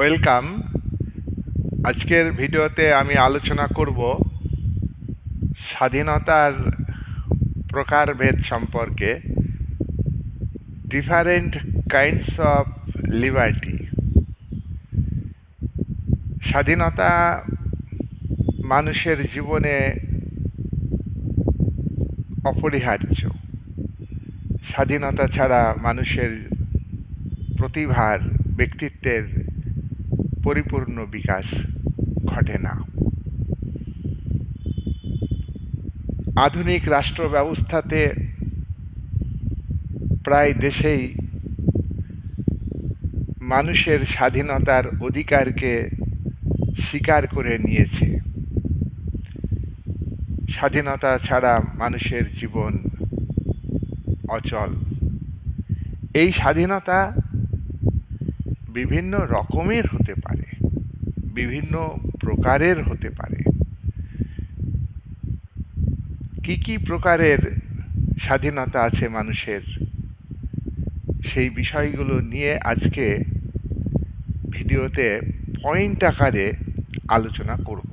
Welcome আজকের ভিডিওতে আমি আলোচনা করব স্বাধীনতার প্রকারভেদ সম্পর্কে। ডিফারেন্ট কাইন্ডস অফ লিবার্টি স্বাধীনতা মানুষের জীবনে অপরিহার্য। স্বাধীনতা ছাড়া মানুষের প্রতিভার, ব্যক্তিত্বের পরিপূর্ণ বিকাশ ঘটে না। আধুনিক রাষ্ট্র ব্যবস্থাতে প্রায় দেশেই মানুষের স্বাধীনতার অধিকারকে স্বীকার করে নিয়েছে। স্বাধীনতা ছাড়া মানুষের জীবন অচল। এই স্বাধীনতা বিভিন্ন রকমের হতে পারে, বিভিন্ন প্রকারের হতে পারে। কি কি প্রকারের স্বাধীনতা আছে মানুষের? সেই বিষয়গুলো নিয়ে আজকে ভিডিওতে পয়েন্ট আকারে আলোচনা করব।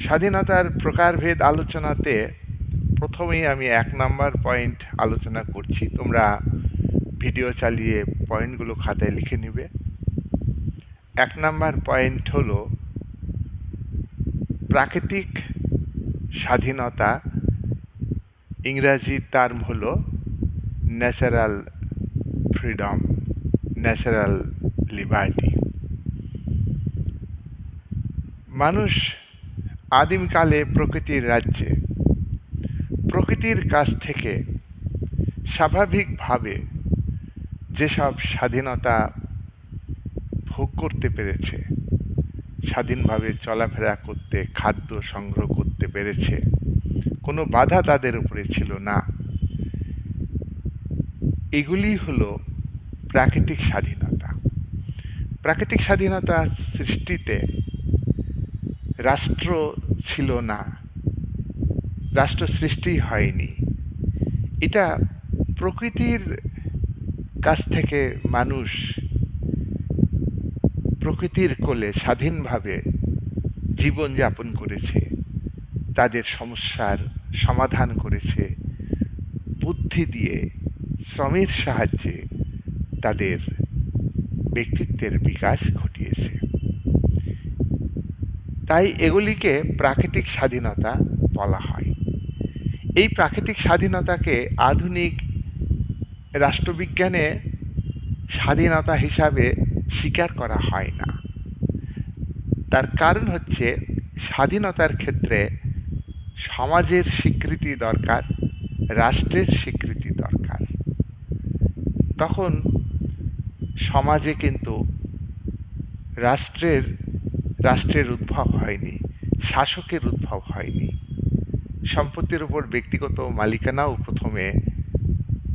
স্বাধীনতার প্রকারভেদ আলোচনাতে প্রথমেই আমি এক নাম্বার পয়েন্ট আলোচনা করছি। তোমরা ভিডিও চালিয়ে পয়েন্টগুলো খাতায় লিখে নিবে। এক নাম্বার পয়েন্ট হলো প্রাকৃতিক স্বাধীনতা। ইংরাজি টার্ম হলো ন্যাচারাল ফ্রিডম ন্যাচারাল লিবার্টি মানুষ আদিমকালে প্রকৃতির রাজ্যে। প্রকৃতির কাছ থেকে স্বাভাবিকভাবে যেসব স্বাধীনতা ভোগ করতে পেরেছে, স্বাধীনভাবে চলাফেরা করতে, খাদ্য সংগ্রহ করতে পেরেছে, কোনো বাধা তাদের উপরে ছিল না। এগুলি হলো প্রাকৃতিক স্বাধীনতা। প্রাকৃতিক স্বাধীনতা সৃষ্টিতে রাষ্ট্র ছিল না। রাষ্ট্র সৃষ্টি হয়নি। এটা প্রকৃতির কাছ থেকে মানুষ প্রকৃতির কোলে স্বাধীনভাবে জীবনযাপন করেছে, তাদের সমস্যার সমাধান করেছে, বুদ্ধি দিয়ে, শ্রমের সাহায্যে তাদের ব্যক্তিত্বের বিকাশ ঘটিয়েছে। তাই এগুলিকে প্রাকৃতিক স্বাধীনতা বলা হয়। এই প্রাকৃতিক স্বাধীনতাকে আধুনিক রাষ্ট্রবিজ্ঞানে স্বাধীনতা হিসাবে স্বীকার করা হয় না। তার কারণ হচ্ছে স্বাধীনতার ক্ষেত্রে সমাজের স্বীকৃতি দরকার, রাষ্ট্রের স্বীকৃতি দরকার। তখন সমাজে কিন্তু রাষ্ট্রের রাষ্ট্রের উদ্ভব হয়নি, শাসকের উদ্ভব হয়নি। সম্পত্তির উপর ব্যক্তিগত মালিকানাও প্রথমে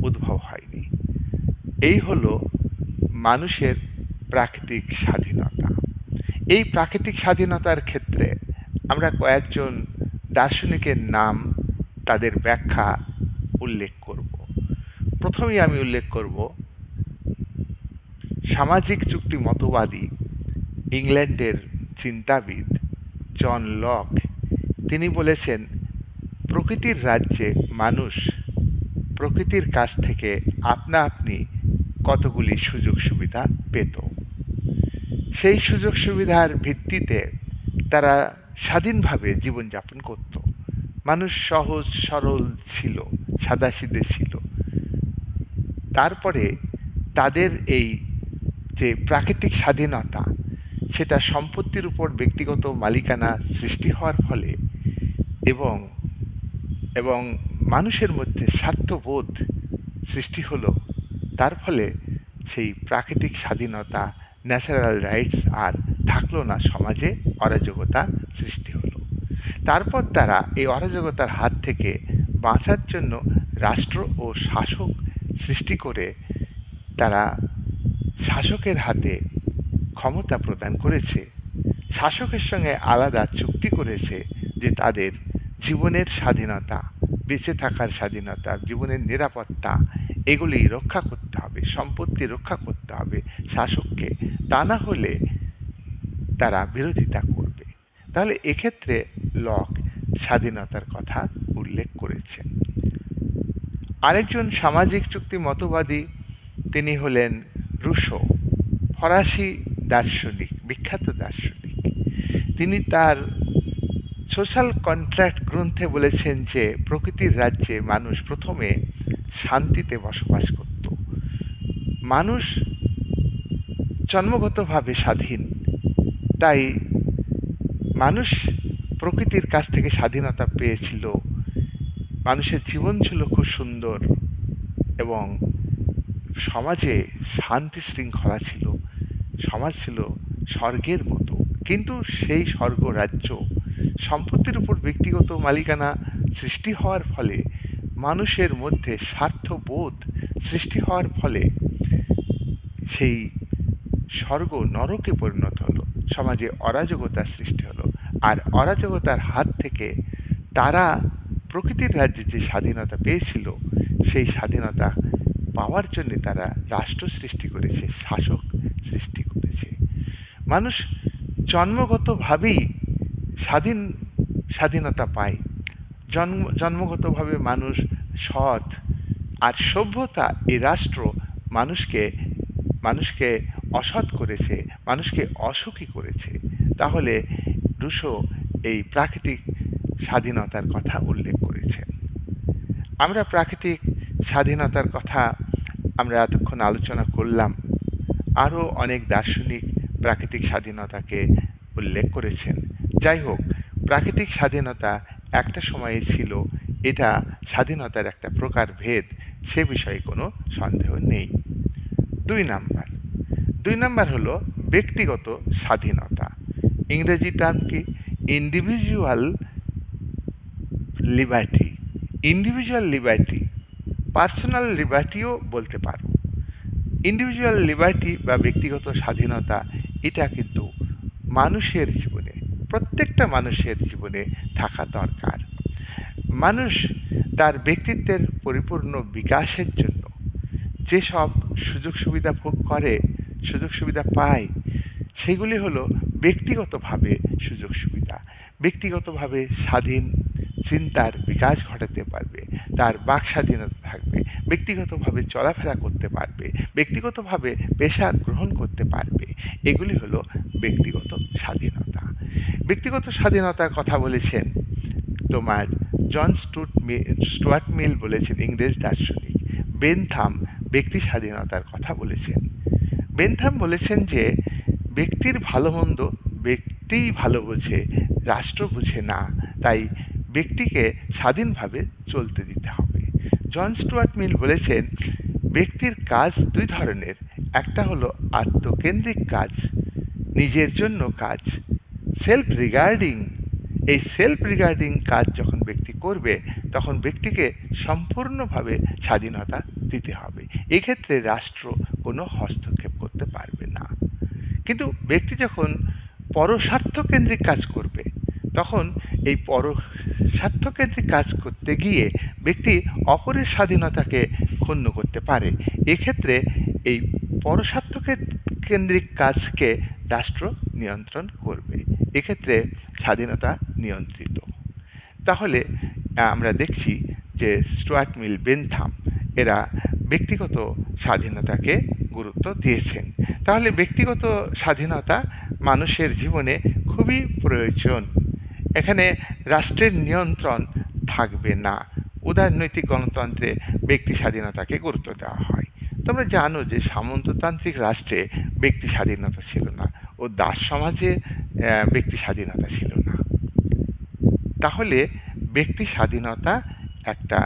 উদ্ভব হয়নি এই হলো মানুষের প্রাকৃতিক স্বাধীনতা। এই প্রাকৃতিক স্বাধীনতার ক্ষেত্রে আমরা কয়েকজন দার্শনিকের নাম তাদের ব্যাখ্যা উল্লেখ করব। প্রথমেই আমি উল্লেখ করব, সামাজিক চুক্তি মতবাদী ইংল্যান্ডের চিন্তাবিদ জন লক, তিনি বলেছেন, প্রকৃতির রাজ্যে মানুষ প্রকৃতির কাছ থেকে আপনা আপনি কতগুলি সুযোগ সুবিধা পেত। সেই সুযোগ সুবিধার ভিত্তিতে তারা স্বাধীনভাবে জীবনযাপন করত। মানুষ সহজ, সরল ছিল সাদাসিদে ছিল। তারপরে তাদের এই যে প্রাকৃতিক স্বাধীনতা, সেটা সম্পত্তির উপর ব্যক্তিগত মালিকানা সৃষ্টি হওয়ার ফলে এবং এবং মানুষের মধ্যে স্বার্থবোধ সৃষ্টি হলো তার ফলে সেই প্রাকৃতিক স্বাধীনতা ন্যাচারাল রাইটস আর থাকল না সমাজে অরাজকতা সৃষ্টি হলো। তারপর তারা এই অরাজকতার হাত থেকে বাঁচার জন্য রাষ্ট্র ও শাসক সৃষ্টি করে তারা শাসকের হাতে ক্ষমতা প্রদান করেছে। শাসকের সঙ্গে আলাদা চুক্তি করেছে যে তাদের জীবনের স্বাধীনতা, বেঁচে থাকার স্বাধীনতা, জীবনের নিরাপত্তা এগুলি রক্ষা করতে হবে, সম্পত্তি রক্ষা করতে হবে, শাসককে। তা না হলে তারা বিরোধিতা করবে। তাহলে এক্ষেত্রে লক স্বাধীনতার কথা উল্লেখ করেছেন আরেকজন সামাজিক চুক্তি মতবাদী, তিনি হলেন রুশো, ফরাসি দার্শনিক, বিখ্যাত দার্শনিক। তিনি তার সোশ্যাল কন্ট্রাক্ট গ্রন্থে বলেছেন যে, প্রকৃতির রাজ্যে মানুষ প্রথমে শান্তিতে বসবাস করত। মানুষ জন্মগতভাবে স্বাধীন। তাই মানুষ প্রকৃতির কাছ থেকে স্বাধীনতা পেয়েছিল। মানুষের জীবন ছিল খুব সুন্দর এবং সমাজে শান্তি শৃঙ্খলা ছিল। সমাজ ছিল স্বর্গের মতো। কিন্তু সেই স্বর্গ রাজ্য সম্পত্তির উপর ব্যক্তিগত মালিকানা সৃষ্টি হওয়ার ফলে মানুষের মধ্যে স্বার্থবোধ সৃষ্টি হওয়ার ফলে সেই স্বর্গ নরকে পরিণত হলো, সমাজে অরাজকতার সৃষ্টি হলো। আর অরাজকতার হাত থেকে তারা প্রকৃতির রাজ্যে যে স্বাধীনতা পেয়েছিল, সেই স্বাধীনতা পাওয়ার জন্য তারা রাষ্ট্র সৃষ্টি করেছে, শাসক সৃষ্টি করেছে। মানুষ জন্মগতভাবেই স্বাধীন স্বাধীনতা পায়। জন্ম, জন্মগতভাবে মানুষ সৎ আর সভ্যতা এই রাষ্ট্র মানুষকে মানুষকে অসৎ করেছে, মানুষকে অসুখী করেছে। তাহলে রুশো এই প্রাকৃতিক স্বাধীনতার কথা উল্লেখ করেছেন আমরা প্রাকৃতিক স্বাধীনতার কথা আমরা এতক্ষণ আলোচনা করলাম। আরও অনেক দার্শনিক প্রাকৃতিক স্বাধীনতাকে উল্লেখ করেছেন। যাই হোক, প্রাকৃতিক স্বাধীনতা একটা সময়ে ছিল। এটা স্বাধীনতার একটা প্রকার ভেদ, সে বিষয়ে কোনো সন্দেহ নেই। দুই নাম্বার। দুই নাম্বার হলো ব্যক্তিগত স্বাধীনতা। ইংরেজি টার্ম কি? Individual liberty individual liberty personal লিবার্টিও বলতে পারো। ইন্ডিভিজুয়াল লিবার্টি বা ব্যক্তিগত স্বাধীনতা, এটা কিন্তু মানুষের জীবনে প্রত্যেকটা মানুষের জীবনে থাকা দরকার। মানুষ তার ব্যক্তিত্বের পরিপূর্ণ বিকাশের জন্য যেসব সুযোগ সুবিধা ভোগ করে সুযোগ সুবিধা পায়, সেগুলি হলো ব্যক্তিগতভাবে সুযোগ সুবিধা ব্যক্তিগতভাবে স্বাধীন চিন্তার বিকাশ ঘটাতে পারবে, তার বাক স্বাধীনতা থাকবে, ব্যক্তিগতভাবে চলাফেরা করতে পারবে, ব্যক্তিগতভাবে পেশা গ্রহণ করতে পারবে। এগুলি হলো ব্যক্তিগত স্বাধীনতা। ব্যক্তিগত স্বাধীনতার কথা বলেছেন তোমার জন স্টুট স্টুয়ার্ট মিল বলেছেন ইংরেজ দার্শনিক। বেনথাম ব্যক্তি স্বাধীনতার কথা বলেছেন। বেনথাম বলেছেন যে, ব্যক্তির ভালো মন্দ ব্যক্তিই ভালো বোঝে, রাষ্ট্র বুঝে না, তাই ব্যক্তিকে স্বাধীনভাবে চলতে দিতে হবে। জন স্টুয়ার্ট মিল বলেছেন, ব্যক্তির কাজ দুই ধরনের। একটা হলো আত্মকেন্দ্রিক কাজ, নিজের জন্য কাজ সেলফ রিগার্ডিং এই সেলফ রিগার্ডিং কাজ যখন ব্যক্তি করবে, তখন ব্যক্তিকে সম্পূর্ণভাবে স্বাধীনতা দিতে হবে। এক্ষেত্রে রাষ্ট্র কোনো হস্তক্ষেপ করতে পারবে না। কিন্তু ব্যক্তি যখন পরস্বার্থকেন্দ্রিক কাজ করবে, তখন এই পর স্বার্থকেন্দ্রিক কাজ করতে গিয়ে ব্যক্তি অপরের স্বাধীনতাকে ক্ষুণ্ণ করতে পারে, এক্ষেত্রে এই পরস্বার্থ কেন্দ্রিক কাজকে রাষ্ট্র নিয়ন্ত্রণ করবে। এক্ষেত্রে স্বাধীনতা নিয়ন্ত্রিত। তাহলে, আমরা দেখছি যে স্টুয়ার্ট মিল বেনথাম, এরা ব্যক্তিগত স্বাধীনতাকে গুরুত্ব দিয়েছেন। তাহলে ব্যক্তিগত স্বাধীনতা মানুষের জীবনে খুবই প্রয়োজন এখানে রাষ্ট্রের নিয়ন্ত্রণ থাকবে না। উদারনৈতিক গণতন্ত্রে ব্যক্তি স্বাধীনতাকে গুরুত্ব দেওয়া হয়। তোমরা জানো যে সামন্ততান্ত্রিক রাষ্ট্রে ব্যক্তি স্বাধীনতা ছিল না ও দাস সমাজে ব্যক্তি স্বাধীনতা ছিল না। তাহলে ব্যক্তি স্বাধীনতা একটা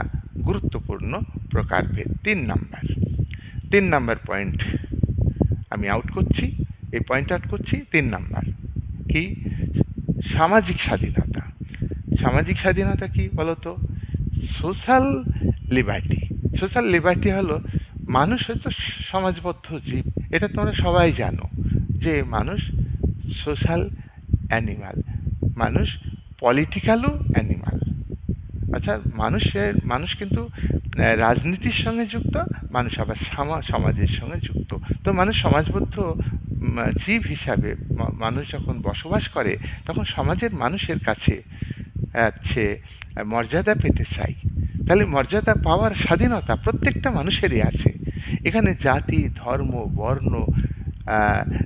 গুরুত্বপূর্ণ প্রকারভেদ। তিন নাম্বার। তিন নাম্বার পয়েন্ট আমি আউট করছি। এই পয়েন্ট আউট করছি। তিন নাম্বার। কি? সামাজিক স্বাধীনতা। সামাজিক স্বাধীনতা কি বলতো? সোশ্যাল লিবার্টি সোশ্যাল লিবার্টি হলো মানুষ হয়তো সমাজবদ্ধ জীব। এটা তোমরা সবাই জানো যে মানুষ সোশ্যাল অ্যানিমাল মানুষ পলিটিক্যালও অ্যানিমাল আচ্ছা মানুষের, মানুষ কিন্তু রাজনীতির সঙ্গে যুক্ত, মানুষ আবার সামা- সমাজের সঙ্গে যুক্ত। তো মানুষ সমাজবদ্ধ জীব হিসাবে মানুষ যখন বসবাস করে, তখন সমাজের মানুষের কাছে হচ্ছে মর্যাদা পেতে চাই। তাহলে মর্যাদা পাওয়ার স্বাধীনতা প্রত্যেকটা মানুষেরই আছে। এখানে জাতি, ধর্ম, বর্ণ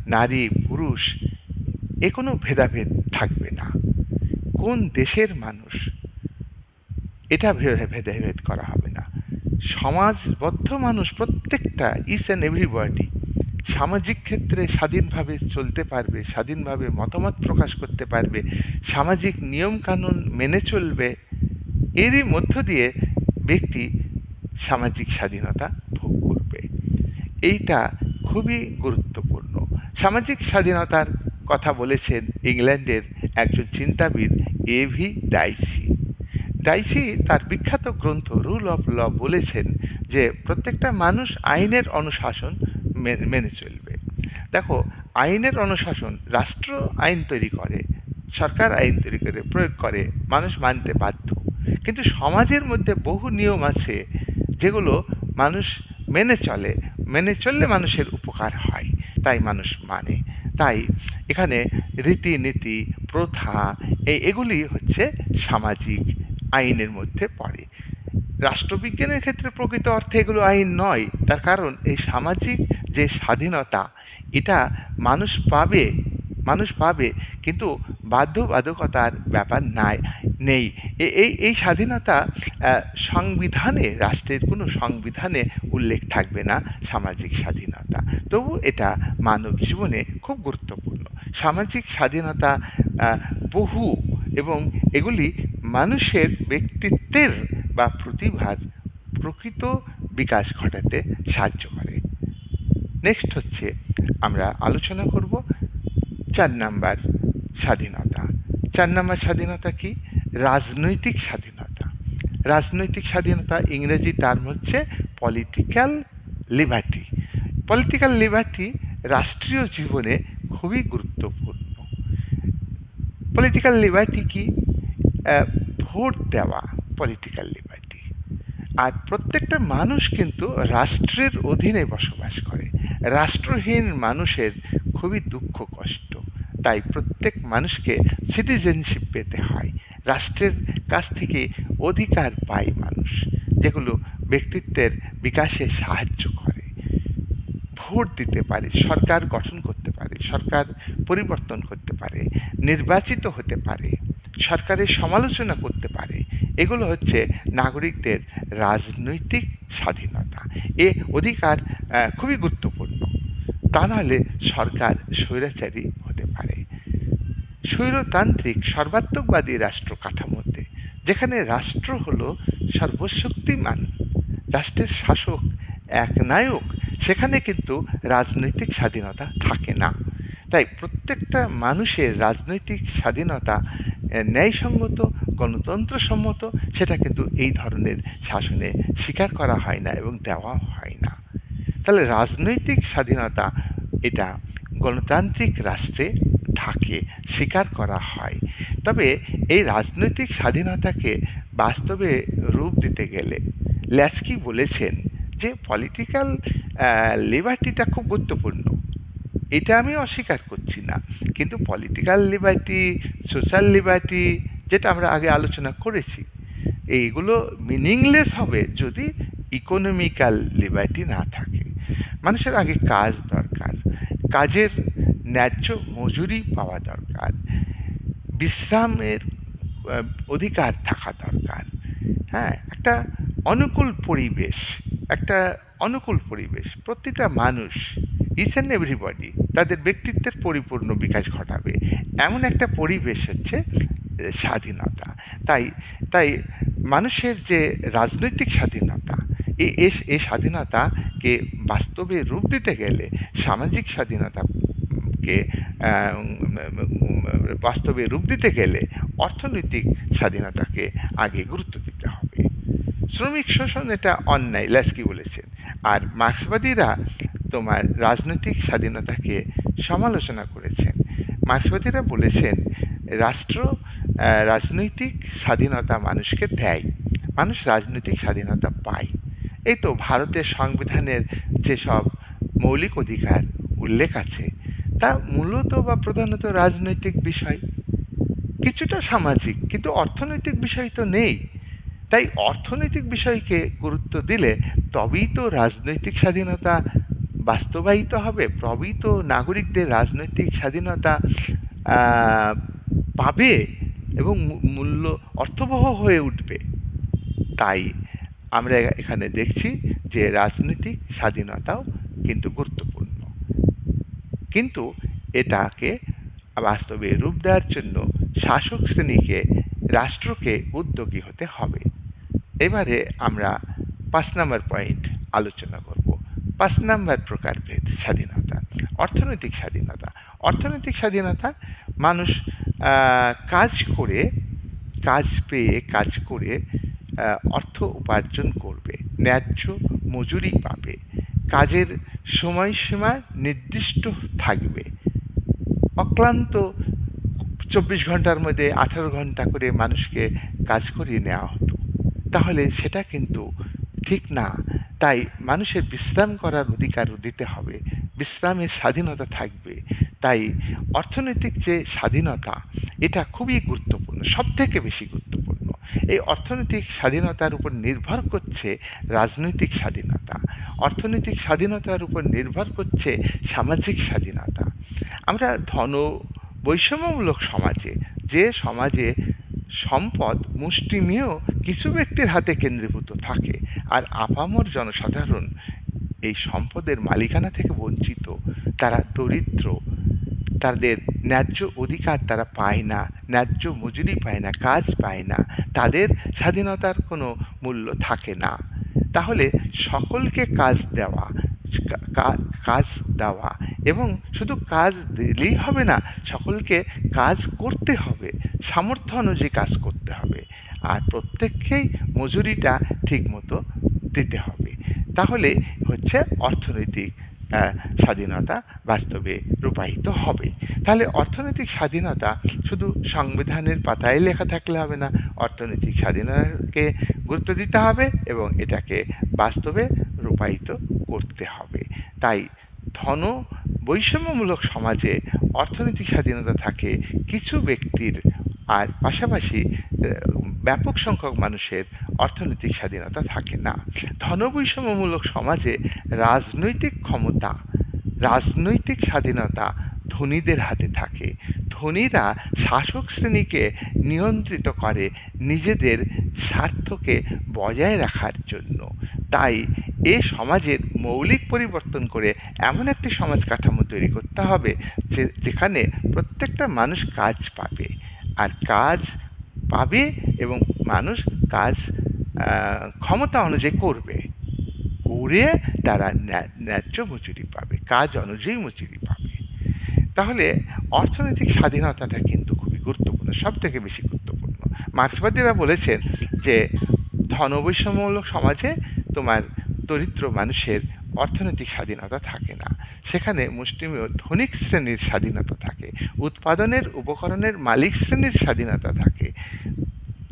নারী, পুরুষ, এ কোনো ভেদাভেদ থাকবে না। কোন দেশের মানুষ এটা ভেদাভেদ করা হবে না। সমাজবদ্ধ মানুষ প্রত্যেকটা ইস অ্যান্ড এভরিবডি সামাজিক ক্ষেত্রে স্বাধীনভাবে চলতে পারবে, স্বাধীনভাবে মতামত প্রকাশ করতে পারবে, সামাজিক নিয়মকানুন মেনে চলবে, এরই মধ্য দিয়ে ব্যক্তি সামাজিক স্বাধীনতা ভোগ করবে। এইটা খুবই গুরুত্বপূর্ণ। সামাজিক স্বাধীনতার কথা বলেছেন ইংল্যান্ডের একজন চিন্তাবিদ এভি ডাইসি। ডাইসি তার বিখ্যাত গ্রন্থ রুল অফ ল বলেছেন যে, প্রত্যেকটা মানুষ আইনের অনুশাসন মেনে চলবে। দেখো, আইনের অনুশাসন, রাষ্ট্র আইন তৈরি করে, সরকার আইন তৈরি করে, প্রয়োগ করে, মানুষ মানতে বাধ্য। কিন্তু সমাজের মধ্যে বহু নিয়ম আছে যেগুলো মানুষ মেনে চলে, মেনে চললে মানুষের উপকার হয়, তাই মানুষ মানে। তাই এখানে রীতিনীতি, প্রথা, এই এগুলি হচ্ছে সামাজিক আইনের মধ্যে পড়ে। রাষ্ট্রবিজ্ঞানের ক্ষেত্রে প্রকৃত অর্থে এগুলো আইন নয়, তার কারণ এই সামাজিক যে স্বাধীনতা, এটা মানুষ পাবে মানুষ পাবে, কিন্তু বাধ্যবাধকতার ব্যাপার নাই, নেই। এই এই স্বাধীনতা সংবিধানে, রাষ্ট্রের কোনো সংবিধানে উল্লেখ থাকবে না সামাজিক স্বাধীনতা। তবু এটা মানব জীবনে খুব গুরুত্বপূর্ণ। সামাজিক স্বাধীনতা বহু এবং এগুলি মানুষের ব্যক্তিত্বের বা প্রতিভার প্রকৃত বিকাশ ঘটাতে সাহায্য করে। নেক্সট হচ্ছে আমরা আলোচনা করব চার নাম্বার স্বাধীনতা। চার নাম্বার স্বাধীনতা কি? রাজনৈতিক স্বাধীনতা। রাজনৈতিক স্বাধীনতা ইংরেজি টার্ম হচ্ছে পলিটিক্যাল লিবার্টি পলিটিক্যাল লিবার্টি রাষ্ট্রীয় জীবনে খুবই গুরুত্বপূর্ণ। পলিটিক্যাল লিবার্টি কি? ভোট দেওয়া পলিটিক্যাল লিবার্টি আর প্রত্যেকটা মানুষ কিন্তু রাষ্ট্রের অধীনে বসবাস করে। রাষ্ট্রহীন মানুষের খুবই দুঃখ, কষ্ট। তাই প্রত্যেক মানুষকে সিটিজেনশিপ পেতে হয়। রাষ্ট্রের কাছ থেকে অধিকার পায় মানুষ, যেগুলো ব্যক্তিত্বের বিকাশে সাহায্য করে। ভোট দিতে পারে, সরকার গঠন করতে পারে, সরকার পরিবর্তন করতে পারে, নির্বাচিত হতে পারে, সরকারের সমালোচনা করতে পারে। এগুলো হচ্ছে নাগরিকদের রাজনৈতিক স্বাধীনতা। এ অধিকার খুবই গুরুত্বপূর্ণ। তা নাহলে সরকার স্বৈরাচারী হতে পারে। স্বৈরতান্ত্রিক সর্বাত্মকবাদী রাষ্ট্র কাঠামোতে, যেখানে রাষ্ট্র হল সর্বশক্তিমান, রাষ্ট্রের শাসক এক নায়ক, সেখানে কিন্তু রাজনৈতিক স্বাধীনতা থাকে না। তাই প্রত্যেকটা মানুষের রাজনৈতিক স্বাধীনতা ন্যায়সঙ্গত, গণতন্ত্রসম্মত, সেটা কিন্তু এই ধরনের শাসনে স্বীকার করা হয় না এবং দেওয়া হয় না। তাহলে রাজনৈতিক স্বাধীনতা এটা গণতান্ত্রিক রাষ্ট্রে থাকে, স্বীকার করা হয়। তবে এই রাজনৈতিক স্বাধীনতাকে বাস্তবে রূপ দিতে গেলে ল্যাস্কি বলেছেন যে পলিটিক্যাল লিবার্টিটা খুব গুরুত্বপূর্ণ। এটা আমি অস্বীকার করছি না। কিন্তু পলিটিক্যাল লিবার্টি সোশ্যাল লিবার্টি যেটা আমরা আগে আলোচনা করেছি, এইগুলো মিনিংলেস হবে যদি ইকোনমিক্যাল লিবার্টি না থাকে। মানুষের আগে কাজ দরকার, কাজের ন্যায্য মজুরি পাওয়া দরকার, বিশ্রামের অধিকার থাকা দরকার। হ্যাঁ একটা অনুকূল পরিবেশ, একটা অনুকূল পরিবেশ, প্রতিটা মানুষ ইচ অ্যান্ড এভরিবডি তাদের ব্যক্তিত্বের পরিপূর্ণ বিকাশ ঘটাবে। এমন একটা পরিবেশ হচ্ছে স্বাধীনতা। তাই তাই মানুষের যে রাজনৈতিক স্বাধীনতা এ- স্বাধীনতাকে বাস্তবে রূপ দিতে গেলে সামাজিক উম, উম, বাস্তবে রূপ দিতে গেলে অর্থনৈতিক স্বাধীনতাকে আগে গুরুত্ব দিতে হবে। শ্রমিক শোষণ এটা অন্যায় ল্যাস্কি বলেছেন। আর মার্ক্সবাদীরা তোমার রাজনৈতিক স্বাধীনতাকে সমালোচনা করেছেন। মার্ক্সবাদীরা বলেছেন রাষ্ট্র রাজনৈতিক স্বাধীনতা মানুষকে দেয়। মানুষ রাজনৈতিক স্বাধীনতা পায়। এই তো ভারতের সংবিধানের যেসব মৌলিক অধিকার উল্লেখ আছে, তা মূলত বা প্রধানত রাজনৈতিক বিষয়। কিছুটা সামাজিক, কিন্তু অর্থনৈতিক বিষয় তো নেই। তাই অর্থনৈতিক বিষয়কে গুরুত্ব দিলে তবেই তো রাজনৈতিক স্বাধীনতা বাস্তবায়িত হবে, তবেই তো নাগরিকদের রাজনৈতিক স্বাধীনতা পাবে এবং মূল্য অর্থবহ হয়ে উঠবে। তাই আমরা এখানে দেখছি যে রাজনৈতিক স্বাধীনতাও কিন্তু গুরুত্বপূর্ণ। কিন্তু এটাকে বাস্তবে রূপ দেওয়ার জন্য শাসক শ্রেণীকে রাষ্ট্রকে উদ্যোগী হতে হবে। এবারে আমরা পাঁচ নম্বর পয়েন্ট আলোচনা করব। পাঁচ নম্বর প্রকারভেদ স্বাধীনতা, অর্থনৈতিক স্বাধীনতা। অর্থনৈতিক স্বাধীনতা মানুষ কাজ করে, কাজ পেয়ে, কাজ করে অর্থ উপার্জন করবে, ন্যায্য মজুরি পাবে, কাজের সময়সীমা নির্দিষ্ট থাকবে। অক্লান্ত চব্বিশ ঘণ্টার মধ্যে আঠারো ঘণ্টা করে মানুষকে কাজ করিয়ে নেওয়া হতো। তাহলে সেটা কিন্তু ঠিক না। তাই মানুষের বিশ্রাম করার অধিকারও দিতে হবে। বিশ্রামের স্বাধীনতা থাকবে। তাই অর্থনৈতিক যে স্বাধীনতা, এটা খুবই গুরুত্বপূর্ণ সব থেকে বেশি গুরুত্বপূর্ণ। এই অর্থনৈতিক স্বাধীনতার উপর নির্ভর করছে রাজনৈতিক স্বাধীনতা। অর্থনৈতিক স্বাধীনতার উপর নির্ভর করছে সামাজিক স্বাধীনতা। আমরা ধন বৈষম্যমূলক সমাজে, যে সমাজে সম্পদ মুষ্টিমেয় কিছু ব্যক্তির হাতে কেন্দ্রীভূত থাকে আর আপামর জনসাধারণ এই সম্পদের মালিকানা থেকে বঞ্চিত, তারা দরিদ্র তাদের ন্যায্য অধিকার তারা পায় না, ন্যায্য মজুরি পায় না, কাজ পায় না, তাদের স্বাধীনতার কোনো মূল্য থাকে না। তাহলে সকলকে কাজ দেওয়া কাজ দেওয়া এবং শুধু কাজ দিলেই হবে না, সকলকে কাজ করতে হবে, সামর্থ্য অনুযায়ী কাজ করতে হবে। আর প্রত্যেককেই মজুরিটা ঠিকমতো দিতে হবে। তাহলে হচ্ছে অর্থনৈতিক স্বাধীনতা বাস্তবে রূপায়িত হবে। তাহলে অর্থনৈতিক স্বাধীনতা শুধু সংবিধানের পাতায় লেখা থাকলে হবে না, অর্থনৈতিক স্বাধীনতাকে গুরুত্ব দিতে হবে এবং এটাকে বাস্তবে রূপায়িত করতে হবে। তাই ধন বৈষম্যমূলক সমাজে অর্থনৈতিক স্বাধীনতা থাকে কিছু ব্যক্তির আর পাশাপাশি ব্যাপক সংখ্যক মানুষের অর্থনৈতিক স্বাধীনতা থাকে না। ধনবৈষম্যমূলক সমাজে রাজনৈতিক ক্ষমতা, রাজনৈতিক স্বাধীনতা ধনীদের হাতে থাকে। ধনীরা শাসক শ্রেণীকে নিয়ন্ত্রিত করে নিজেদের স্বার্থকে বজায় রাখার জন্য। তাই এ সমাজের মৌলিক পরিবর্তন করে এমন একটি সমাজ কাঠামো তৈরি করতে হবে যেখানে প্রত্যেকটা মানুষ কাজ পাবে। আর কাজ পাবে এবং মানুষ কাজ ক্ষমতা অনুযায়ী করবে। করে তারা ন্যা- ন্যায্য মজুরি পাবে, কাজ অনুযায়ী মজুরি পাবে। তাহলে অর্থনৈতিক স্বাধীনতাটা কিন্তু খুবই গুরুত্বপূর্ণ সব থেকে বেশি গুরুত্বপূর্ণ। মার্ক্সবাদীরা বলেছেন যে ধনবৈষম্যমূলক সমাজে তোমার দরিদ্র মানুষের অর্থনৈতিক স্বাধীনতা থাকে না। সেখানে মুষ্টিমেয় ধনিক শ্রেণির স্বাধীনতা থাকে। উৎপাদনের উপকরণের মালিক শ্রেণির স্বাধীনতা থাকে।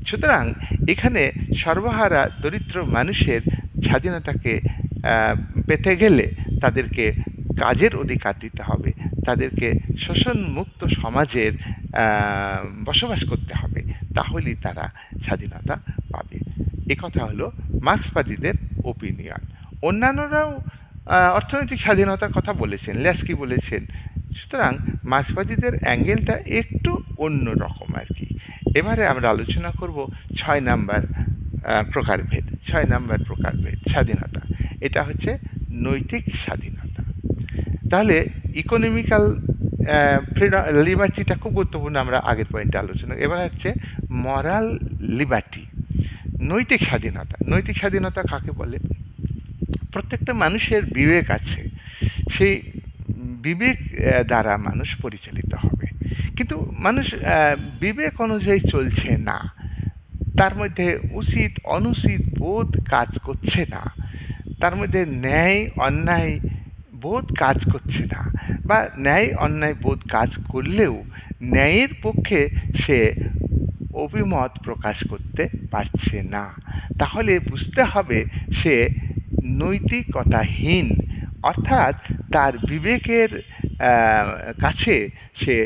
সুতরাং এখানে সর্বহারা দরিদ্র মানুষের স্বাধীনতাকে পেতে গেলে তাদেরকে কাজের অধিকার দিতে হবে। তাদেরকে শোষণমুক্ত সমাজের বসবাস করতে হবে। তাহলেই তারা স্বাধীনতা পাবে। এ কথা হলো মার্ক্সবাদীদের ওপিনিয়ন অন্যান্যরাও অর্থনৈতিক স্বাধীনতার কথা বলেছেন ল্যাস্কি বলেছেন। সুতরাং মার্ক্সবাদীদের অ্যাঙ্গেলটা একটু অন্য রকম আর কি। এবারে আমরা আলোচনা করব ছয় নাম্বার প্রকারভেদ, ছয় নাম্বার প্রকারভেদ, স্বাধীনতা। এটা হচ্ছে নৈতিক স্বাধীনতা। তাহলে ইকোনমিক্যাল ফ্রিডম লিবার্টিটা খুব গুরুত্বপূর্ণ আমরা আগের পয়েন্টে আলোচনা, এবার হচ্ছে মরাল লিবার্টি নৈতিক স্বাধীনতা নৈতিক স্বাধীনতা কাকে বলে? প্রত্যেকটা মানুষের বিবেক আছে। সেই বিবেক দ্বারা মানুষ পরিচালিত হবে। কিন্তু মানুষ বিবেক অনুযায়ী চলছে না। তার মধ্যে উচিত, অনুচিত বোধ কাজ করছে না। তার মধ্যে ন্যায়, অন্যায় বোধ কাজ করছে না। বা ন্যায়, অন্যায় বোধ কাজ করলেও ন্যায়ের পক্ষে সে অভিমত প্রকাশ করতে পারছে না। তাহলে বুঝতে হবে সে নৈতিকতাহীন, অর্থাৎ তার বিবেকের কাছে সে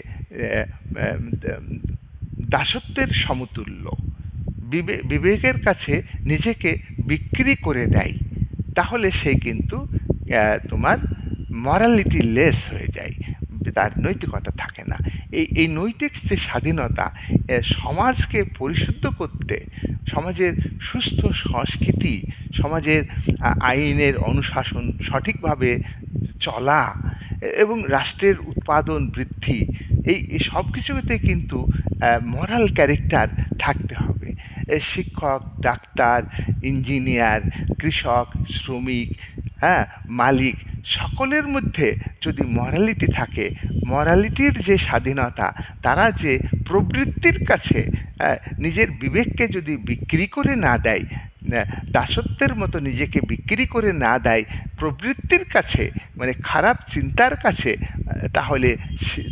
দাসত্বের সমতুল্য। বিবেকের কাছে নিজেকে বিক্রি করে দেয়, তাহলে সে কিন্তু তোমার মরালিটি লেস হয়ে যায়। তার নৈতিকতা থাকে না। এই এই নৈতিক যে স্বাধীনতা সমাজকে পরিশুদ্ধ করতে, সমাজের সুস্থ সংস্কৃতি, সমাজের আইনের অনুশাসন সঠিকভাবে চলা এবং রাষ্ট্রের উৎপাদন বৃদ্ধি, এই সব কিছুতে কিন্তু মরাল ক্যারেক্টার থাকতে হবে। শিক্ষক, ডাক্তার ইঞ্জিনিয়ার কৃষক, শ্রমিক হ্যাঁ মালিক সকলের মধ্যে যদি মরালিটি থাকে মরালিটির যে স্বাধীনতা, তারা যে প্রবৃত্তির কাছে নিজের বিবেককে যদি বিক্রি করে না দেয় দাসত্বের মতো নিজেকে বিক্রি করে না দেয়, প্রবৃত্তির কাছে মানে খারাপ চিন্তার কাছে তাহলে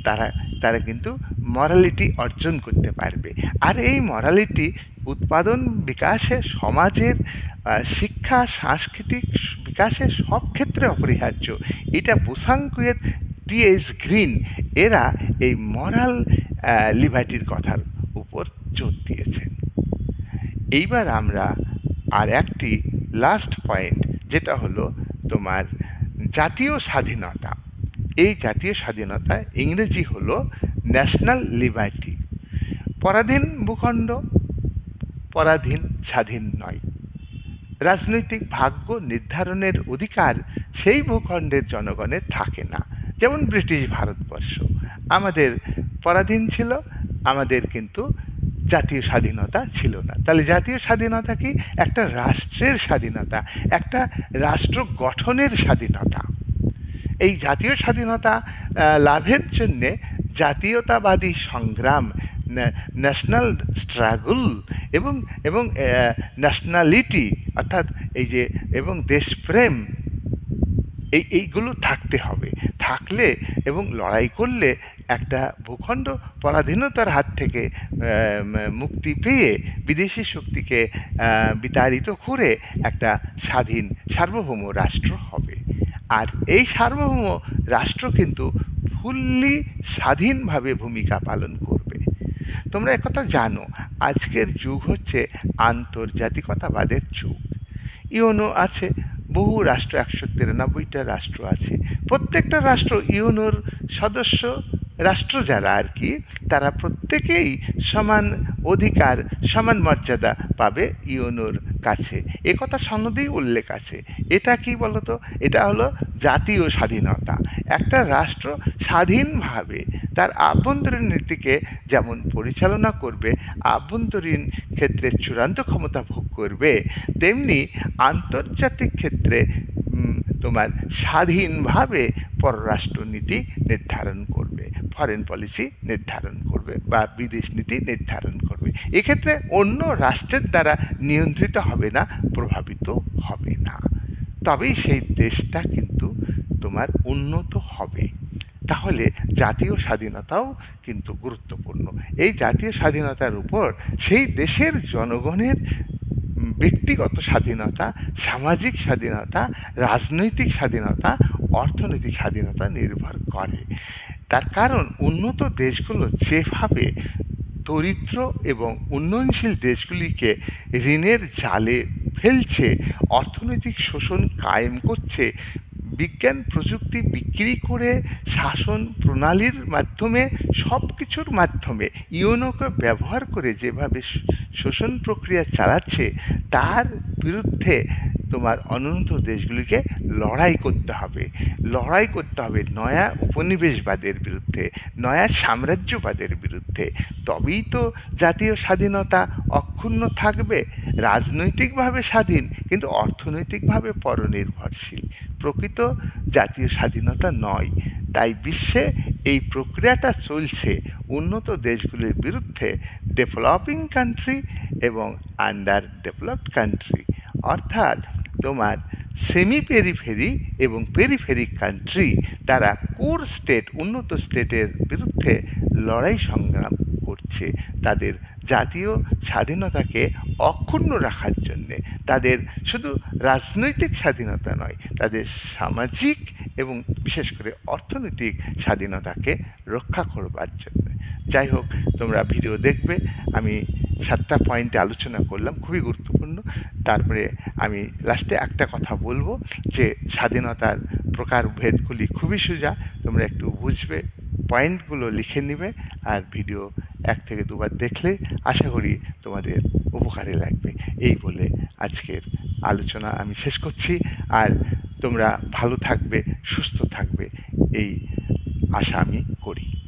তারা তারা কিন্তু মরালিটি অর্জন করতে পারবে। আর এই মরালিটি উৎপাদন বিকাশে, সমাজের শিক্ষা, সাংস্কৃতিক বিকাশের সব ক্ষেত্রে অপরিহার্য। এটা বুসাঙ্কুয়েত টিএস গ্রিন, এরা এই মরাল লিবার্টির কথার উপর জোর দিয়েছেন। এইবার আমরা আর একটি লাস্ট পয়েন্ট যেটা হলো তোমার জাতীয় স্বাধীনতা। এই জাতীয় স্বাধীনতা ইংরেজি হলো ন্যাশনাল লিবার্টি পরাধীন ভূখণ্ড পরাধীন স্বাধীন নয়। রাজনৈতিক ভাগ্য নির্ধারণের অধিকার সেই ভূখণ্ডের জনগণের থাকে না। যেমন ব্রিটিশ ভারতবর্ষ। আমাদের পরাধীন ছিল, আমাদের কিন্তু জাতীয় স্বাধীনতা ছিল না। তাহলে জাতীয় স্বাধীনতা কি? একটা রাষ্ট্রের স্বাধীনতা, একটা রাষ্ট্র গঠনের স্বাধীনতা। এই জাতীয় স্বাধীনতা লাভের জন্যে জাতীয়তাবাদী সংগ্রাম ন্যাশনাল স্ট্রাগল এবং এবং ন্যাশনালিটি অর্থাৎ এই যে, এবং দেশপ্রেম, এই, এইগুলো থাকতে হবে। থাকলে এবং লড়াই করলে একটা ভূখণ্ড পরাধীনতার হাত থেকে মুক্তি পেয়ে বিদেশি শক্তিকে বিতাড়িত করে একটা স্বাধীন সার্বভৌম রাষ্ট্র হবে। আর এই সার্বভৌম রাষ্ট্র কিন্তু ফুললি স্বাধীনভাবে ভূমিকা পালন করবে। তোমরা একথা জানো, আজকের যুগ হচ্ছে আন্তর্জাতিকতাবাদের যুগ। ইউনো আছে, বহু রাষ্ট্র, একশো তিরানব্বইটা রাষ্ট্র আছে। প্রত্যেকটা রাষ্ট্র ইউনোর সদস্য রাষ্ট্র যারা আর কি, তারা প্রত্যেকেই সমান অধিকার, সমান মর্যাদা পাবে ইউনোর কাছে। একথা সনদেই উল্লেখ আছে। এটা কি বলতো? এটা হলো জাতীয় স্বাধীনতা। একটা রাষ্ট্র স্বাধীনভাবে তার আভ্যন্তরীণ নীতিকে যেমন পরিচালনা করবে, আভ্যন্তরীণ ক্ষেত্রে চূড়ান্ত ক্ষমতা ভোগ করবে, তেমনি আন্তর্জাতিক ক্ষেত্রে তোমার স্বাধীনভাবে পররাষ্ট্র নীতি নির্ধারণ করবে ফরেন পলিসি নির্ধারণ করবে বা বিদেশ নীতি নির্ধারণ করবে এক্ষেত্রে অন্য রাষ্ট্রের দ্বারা নিয়ন্ত্রিত হবে না, প্রভাবিত হবে না। তবেই সেই দেশটা কিন্তু তোমার উন্নত হবে। তাহলে জাতীয় স্বাধীনতাও কিন্তু গুরুত্বপূর্ণ। এই জাতীয় স্বাধীনতার উপর সেই দেশের জনগণের ব্যক্তিগত স্বাধীনতা, সামাজিক স্বাধীনতা, রাজনৈতিক স্বাধীনতা, অর্থনৈতিক স্বাধীনতা নির্ভর করে। তার কারণ উন্নত দেশগুলো যেভাবে দরিদ্র এবং উন্নয়নশীল দেশগুলিকে ঋণের জালে ফেলছে, অর্থনৈতিক শোষণ কায়েম করছে, বিজ্ঞান প্রযুক্তি বিক্রি করে শাসন প্রণালীর মাধ্যমে সব কিছুর মাধ্যমে ইউনোকে ব্যবহার করে যেভাবে শোষণ প্রক্রিয়া চালাচ্ছে, তার বিরুদ্ধে তোমার অনুন্নত দেশগুলিকে লড়াই করতে হবে। লড়াই করতে হবে নয়া উপনিবেশবাদের বিরুদ্ধে, নয়া সাম্রাজ্যবাদের বিরুদ্ধে। তবেই তো জাতীয় স্বাধীনতা অক্ষুণ্ণ থাকবে। রাজনৈতিকভাবে স্বাধীন, কিন্তু অর্থনৈতিকভাবে পরনির্ভরশীল। প্রকৃত জাতীয় স্বাধীনতা নয়। তাই বিশ্বে এই প্রক্রিয়াটা চলছে উন্নত দেশগুলির বিরুদ্ধে ডেভেলপিং কান্ট্রি এবং আন্ডার ডেভেলপড কান্ট্রি অর্থাৎ তোমার সেমি পেরিফেরি এবং পেরিফেরিক কান্ট্রি তারা কোর স্টেট উন্নত স্টেটের বিরুদ্ধে লড়াই সংগ্রাম করছে। তাদের জাতীয় স্বাধীনতাকে অক্ষুণ্ণ রাখার জন্যে। তাদের শুধু রাজনৈতিক স্বাধীনতা নয়, তাদের সামাজিক এবং বিশেষ করে অর্থনৈতিক স্বাধীনতাকে রক্ষা করবার জন্য। যাই হোক, তোমরা ভিডিও দেখবে, আমি সাতটা পয়েন্টে আলোচনা করলাম, খুবই গুরুত্বপূর্ণ। তারপরে আমি লাস্টে একটা কথা বলব যে, স্বাধীনতার প্রকারভেদগুলি খুবই সোজা, তোমরা একটু বুঝবে পয়েন্টগুলো লিখে নিবে, আর ভিডিও এক থেকে দুবার দেখলে আশা করি তোমাদের উপকারে লাগবে। এই বলে আজকের আলোচনা আমি শেষ করছি, আর তোমরা ভালো থাকবে, সুস্থ থাকবে, এই আশা আমি করি।